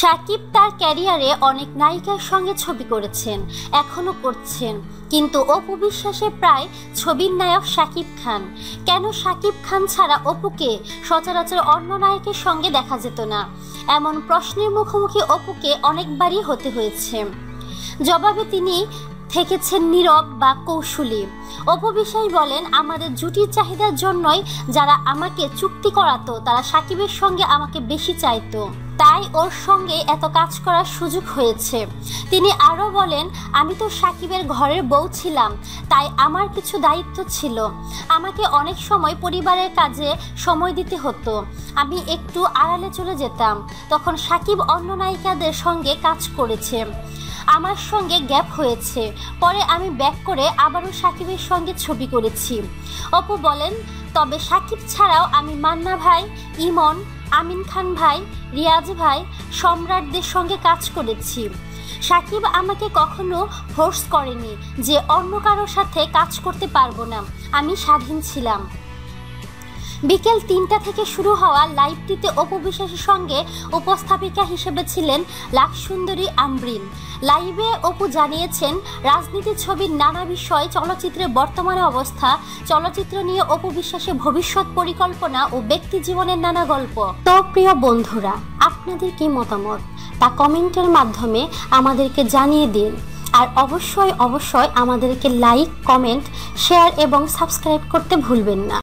সাকিব তার ক্যারিয়ারে অনেক নায়িকার সঙ্গে ছবি করেছেন, এখনও করছেন। কিন্তু অপু বিশ্বাসে প্রায় ছবির নায়ক সাকিব খান। কেন সাকিব খান ছাড়া অপুকে সচরাচর অন্য নায়কের সঙ্গে দেখা যেত না? এমন প্রশ্নের মুখোমুখি অপুকে অনেকবারই হতে হয়েছে। জবাবে তিনি থেকেছেন নীরব বা কৌশলী। অপবিশ্বাস বলেন, আমাদের জুটির চাহিদার জন্যই যারা আমাকে চুক্তি করাতো, তারা সাকিবের সঙ্গে আমাকে বেশি চাইতো। তাই ওর সঙ্গে এত কাজ করার সুযোগ হয়েছে। তিনি আরও বলেন, আমি তো সাকিবের ঘরের বউ ছিলাম, তাই আমার কিছু দায়িত্ব ছিল। আমাকে অনেক সময় পরিবারের কাজে সময় দিতে হতো। আমি একটু আড়ালে চলে যেতাম। তখন সাকিব অন্য নায়িকাদের সঙ্গে কাজ করেছে। আমার সঙ্গে গ্যাপ হয়েছে। পরে আমি ব্যাক করে আবারও সাকিবের সঙ্গে ছবি করেছি। অপু বলেন, তবে সাকিব ছাড়াও আমি মান্না ভাই, ইমন আমিন খান ভাই, রিয়াজ ভাই, সম্রাটদের সঙ্গে কাজ করেছি। সাকিব আমাকে কখনো ফোর্স করেনি যে অন্য কারোর সাথে কাজ করতে পারব না। আমি স্বাধীন ছিলাম। বিকেল তিনটা থেকে শুরু হওয়া লাইভটিতে অপু বিশ্বাসের সঙ্গে উপস্থাপিকা হিসেবে ছিলেন লাকসুন্দরী আমরিন। লাইভে অপু জানিয়েছেন রাজনীতি ছবির নানা বিষয়, চলচ্চিত্রের বর্তমানে অবস্থা, চলচ্চিত্র নিয়ে অপু বিশ্বাসের ভবিষ্যৎ পরিকল্পনা ও ব্যক্তি জীবনের নানা গল্প। তো প্রিয় বন্ধুরা, আপনাদের কি মতামত? তা কমেন্টের মাধ্যমে আমাদেরকে জানিয়ে দিন। আর অবশ্যই অবশ্যই আমাদেরকে লাইক, কমেন্ট, শেয়ার এবং সাবস্ক্রাইব করতে ভুলবেন না।